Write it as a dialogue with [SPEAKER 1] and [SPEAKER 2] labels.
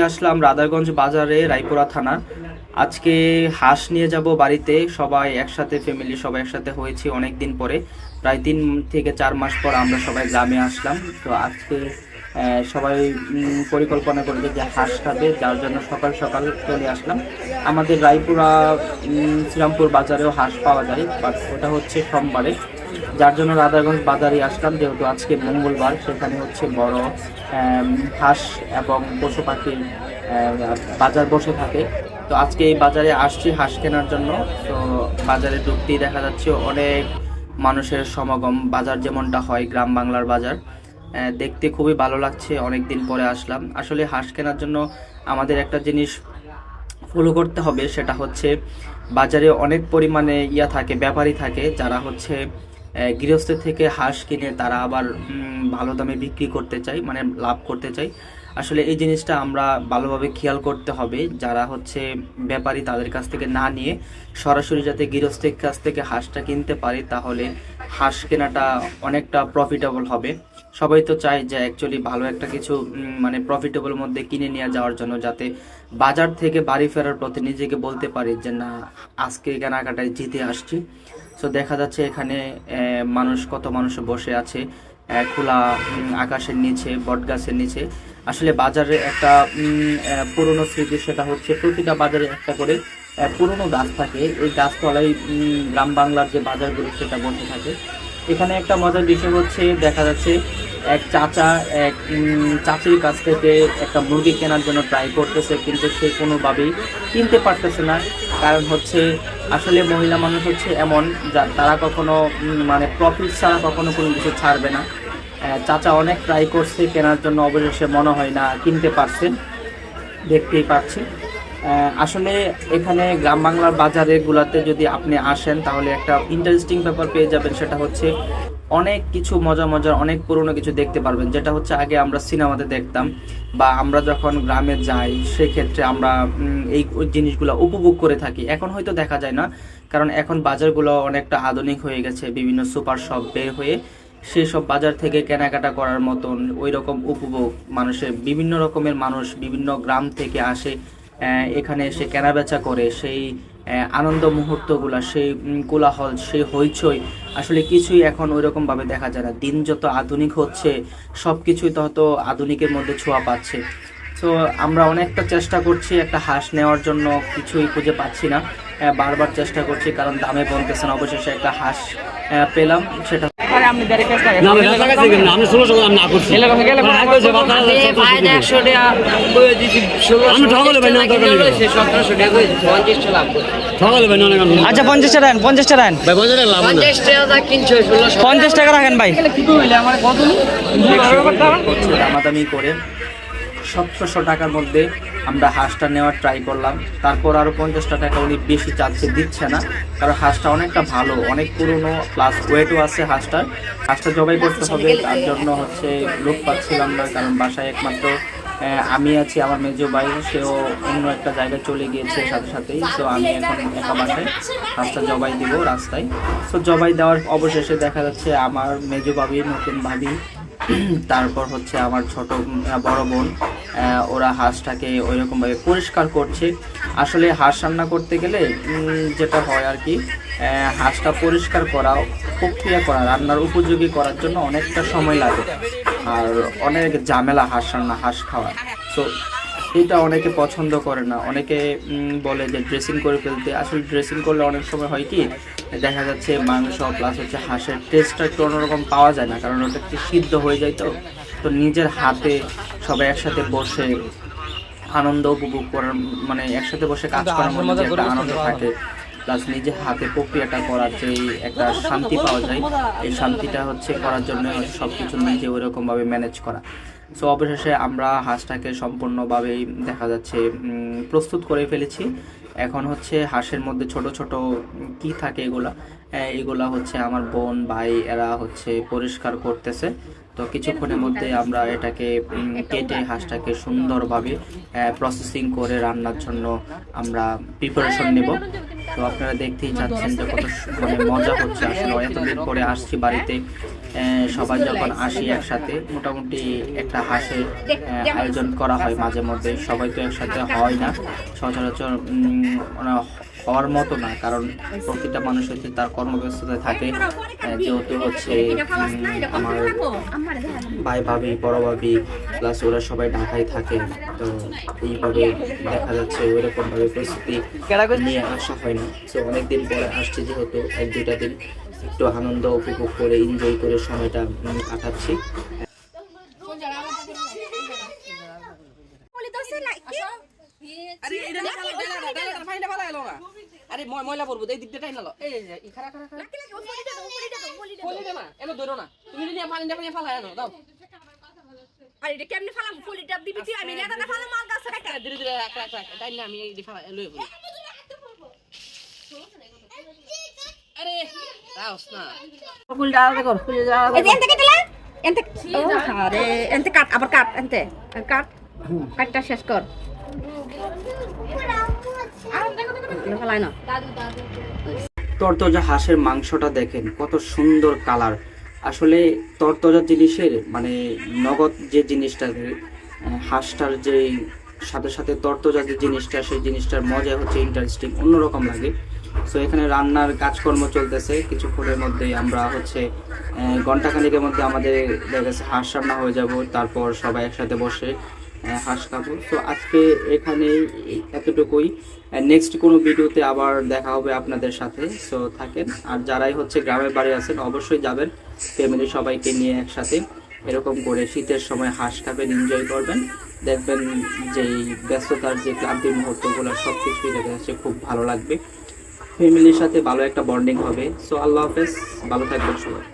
[SPEAKER 1] আসলাম রাধারগঞ্জ বাজারে রায়পুরা থানা আজকে হাঁস নিয়ে যাব বাড়িতে, সবাই একসাথে ফ্যামিলি সবাই একসাথে হয়েছি অনেক দিন পরে। প্রায় তিন থেকে চার মাস পর আমরা সবাই গ্রামে আসলাম। তো আজকে সবাই পরিকল্পনা করেছে যে হাঁস খাবে, যার জন্য সকাল সকাল চলে আসলাম। আমাদের রায়পুরা শ্রীরামপুর বাজারেও হাঁস পাওয়া যায় বাট ওটা হচ্ছে সোমবারে। যার জন্য রাধারগঞ্জ বাজারে আসলাম, যেহেতু আজকে মঙ্গলবার, সেখানে হচ্ছে বড় হাঁস এবং পশু পাখির বাজার বসে থাকে। তো আজকে এই বাজারে আসছি হাঁস কেনার জন্য। তো বাজারে ঢুকতেই দেখা যাচ্ছে অনেক মানুষের সমাগম। বাজার যেমনটা হয় গ্রাম বাংলার বাজার দেখতে খুবই ভালো লাগছে। অনেক দিন পরে আসলাম। আসলে হাঁস কেনার জন্য আমাদের একটা জিনিস ফলো করতে হবে, সেটা হচ্ছে বাজারে অনেক পরিমাণে ইয়া থাকে, ব্যাপারী থাকে, যারা হচ্ছে গৃহস্থের থেকে হাঁস কিনে তারা আবার ভালো দামে বিক্রি করতে চায় মানে লাভ করতে চায়। আসলে এই জিনিসটা আমরা ভালোভাবে খেয়াল করতে হবে, যারা হচ্ছে ব্যাপারী তাদের কাছ থেকে না নিয়ে সরাসরি যাতে গৃহস্থের কাছ থেকে হাঁসটা কিনতে পারে, তাহলে হাঁস কেনাটা অনেকটা প্রফিটেবল হবে। সবাই তো চায় যে অ্যাকচুয়ালি ভালো একটা কিছু মানে প্রফিটেবল মধ্যে কিনে নিয়ে যাওয়ার জন্য যাতে বাজার থেকে বাড়ি ফেরার পথে নিজেকে বলতে পারি যে না, আজকে কেনাকাটায় জিতে আসছি। সো দেখা যাচ্ছে এখানে মানুষ, কত মানুষ বসে আছে খোলা আকাশের নিচে, বটগাছের নিচে। আসলে বাজারে একটা পুরনো স্মৃতি সেটা হচ্ছে প্রতিটা বাজারে একটা করে পুরনো গাছ থাকে। এই গাছতলায় গ্রাম বাংলার যে বাজারগুলো সেটা বসে থাকে। এখানে একটা মজার বিষয় হচ্ছে, দেখা যাচ্ছে এক চাচা, এক চাচির কাছ থেকে একটা মুরগি কেনার জন্য ট্রাই করতেছে, কিন্তু সে কোনোভাবেই কিনতে পারতেছে না। কারণ হচ্ছে, আসলে মহিলা মানুষ হচ্ছে এমন যা, তারা কখনো মানে প্রফিট ছাড়া কখনো কোনো কিছু ছাড়বে না। চাচা অনেক ট্রাই করছে, কেনার জন্য অবশেষে মনে হয় না কিনতে পারছেন দেখতেই পাচ্ছি আসলে এখানে গ্রাম বাংলার বাজারে গুলাতে যদি আপনি আসেন, তাহলে একটা ইন্টারেস্টিং ব্যাপার পেয়ে যাবেন, সেটা হচ্ছে অনেক কিছু মজা মজার, অনেক পুরনো কিছু দেখতে পারবেন। যেটা হচ্ছে আগে আমরা সিনেমাতে দেখতাম বা আমরা যখন গ্রামে যাই, সেক্ষেত্রে আমরা এই জিনিসগুলো উপভোগ করে থাকি। এখন হয়তো দেখা যায় না, কারণ এখন বাজারগুলো অনেকটা আধুনিক হয়ে গেছে। বিভিন্ন সুপার শপ বের হয়ে সেই সব বাজার থেকে কেনাকাটা করার মতন ওই রকম উপভোগ মানুষের, বিভিন্ন রকমের মানুষ বিভিন্ন গ্রাম থেকে আসে এখানে এসে কেনাবেচা করে, সেই আনন্দ মুহূর্তগুলা, সেই কোলাহল, সেই হইচই আসলে কিছুই এখন ওই রকম ভাবে দেখা যায় না। দিন যত আধুনিক হচ্ছে সব কিছুই তত আধুনিকের মধ্যে ছোঁয়া পাচ্ছে। তো আমরা অনেকটা চেষ্টা করছি একটা হাঁস নেওয়ার জন্য, কিছুই খুঁজে পাচ্ছি না। বারবার চেষ্টা করছি, কারণ দামে বলতেছে না। অবশেষে একটা হাঁস পেলাম সেটা
[SPEAKER 2] মানে
[SPEAKER 3] আচ্ছা পঞ্চাশ টাকা পঞ্চাশ টাকা।
[SPEAKER 4] পঞ্চাশ টাকা
[SPEAKER 3] রাখেন ভাই।
[SPEAKER 4] কি আমার কত নি?
[SPEAKER 1] করে সতেরোশো টাকার মধ্যে আমরা হাঁসটা নেওয়ার ট্রাই করলাম। তারপর আরও পঞ্চাশটা টাকা উনি বেশি চাচ্ছে দিচ্ছে না। কারণ হাঁসটা অনেকটা ভালো অনেক পুরনো প্লাস ওয়েটও আছে হাঁসটার। হাঁসটা জবাই করতে হবে তার জন্য হচ্ছে লোক পাচ্ছিলাম না কারণ বাসায় একমাত্র আমি আছি আমার মেজো ভাই সেও অন্য একটা জায়গায় চলে গিয়েছে সাথে সাথেই। তো আমি এখন একা বাসায় হাঁসটা জবাই দিব রাস্তায়। তো জবাই দেওয়ার অবশেষে দেখা যাচ্ছে আমার মেজো ভাবি নতুন ভাবি তারপর হচ্ছে আমার ছোট বড় বোন ওরা হাঁসটাকে ওই রকমভাবে পরিষ্কার করছে। আসলে হাঁস রান্না করতে গেলে যেটা হয় আর কি হাঁসটা পরিষ্কার করা, প্রক্রিয়া করা, রান্নার উপযোগী করার জন্য অনেকটা সময় লাগে। আর অনেক ঝামেলা হাঁস রান্না, হাঁস খাওয়া তো এটা অনেকে পছন্দ করে না। অনেকে বলে যে ড্রেসিং করে ফেলতে। আসলে ড্রেসিং করলে অনেক সময় হয় কি দেখা যাচ্ছে মাংস প্লাস হচ্ছে হাঁসের টেস্টটা একটু অন্যরকম পাওয়া যায় না কারণ ওটা একটু সিদ্ধ হয়ে যায় তো। তো নিজের হাতে সবাই একসাথে বসে আনন্দ উপভোগ করার মানে একসাথে বসে কাজ করার মধ্যে একটা আনন্দ থাকে। প্লাস নিজের হাতে প্রক্রিয়াটা করার যে একটা শান্তি পাওয়া যায় এই শান্তিটা হচ্ছে করার জন্য সব কিছু নিজে ওইরকম ভাবে ম্যানেজ করা। সো অবশেষে আমরা হাঁসটাকে সম্পূর্ণভাবেই দেখা যাচ্ছে প্রস্তুত করে ফেলেছি। এখন হচ্ছে হাঁসের মধ্যে ছোট ছোট কি থাকে এগুলা? এগুলা হচ্ছে আমার বোন, ভাই, এরা হচ্ছে পরিষ্কার করতেছে। তো কিছুক্ষণের মধ্যে আমরা এটাকে কেটে হাঁসটাকে সুন্দরভাবে প্রসেসিং করে রান্নার জন্য আমরা প্রিপারেশন নেব। তো আপনারা দেখতেই চাচ্ছেন যে কত মানে মজা হচ্ছে। আসলে এতদিন পরে আসছি বাড়িতে। সবাই যখন আসি একসাথে মোটামুটি একটা হাঁসের আয়োজন করা হয় মাঝে মধ্যে। সবাই তো একসাথে হয় না। সচরাচর হওয়ার মতো না কারণ প্রতিটা মানুষ হচ্ছে তার কর্মব্যস্ততায় থাকে। যেহেতু হচ্ছে আমার ভাই ভাবি বড় ভাবি প্লাস ওরা সবাই ঢাকায় থাকে তো এইভাবে দেখা যাচ্ছে ওইরকম ভাবে পরিস্থিতি নিয়ে আসা হয় না। তো অনেকদিন পরে আসছে যেহেতু এক দুটা দিন। একটু আনন্দ উপভোগ করে এনজয় করে সময়টা কাটাচ্ছি।
[SPEAKER 4] আরে ময়লা পড়ব এই দিকটা টাইন নালো এই খারা খারা খারা দে না এনো ধরো না। তুমি যদি পানি পানি ফালাই আনো দাও।
[SPEAKER 5] আরে এটা কেমনে ফালাম? ফুলিটা দিবি তুই? আমি লেদা না ফালাম মাল গাছ কাটা
[SPEAKER 4] ধীরে ধীরে রাখ রাখ রাখ টাইন না আমি এই লই বলি আরে রাউস না ফুলটা আলাদা কর ফুলটা আলাদা
[SPEAKER 5] এই যে
[SPEAKER 1] তরতাজা হাঁসের মাংসটা দেখেন, কত সুন্দর কালার আসলে তরতাজা জিনিসের মানে নগদ যে জিনিসটা হাঁসটার যে সাথে সাথে তরতাজা যে জিনিসটা, সেই জিনিসটার মজা হচ্ছে ইন্টারেস্টিং অন্যরকম লাগে। সো এখানে রান্নার কাজকর্ম চলতেছে। কিছুক্ষণের মধ্যে আমরা হচ্ছে ঘন্টাখানিকের মধ্যে আমাদের দেখা গেছে হাঁস রান্না হয়ে যাব। তারপর সবাই একসাথে বসে হাঁস খাব। তো আজকে এখানেই এতটুকুই। নেক্সট কোনো ভিডিওতে আবার দেখা হবে আপনাদের সাথে। সো থাকেন। আর যারাই হচ্ছে গ্রামের বাড়ি আছেন, অবশ্যই যাবেন। ফ্যামিলি সবাইকে নিয়ে একসাথে এরকম করে শীতের সময় হাঁস খাবেন এনজয় করবেন। দেখবেন যে ব্যস্ততার যে ক্লান্তি মুহূর্তগুলো সব কিছুই দেখা যাচ্ছে খুব ভালো লাগবে। ফ্যামিলির সাথে ভালো একটা বন্ডিং হবে। সো আল্লাহ হাফেজ ভালো থাকবেন সবাই।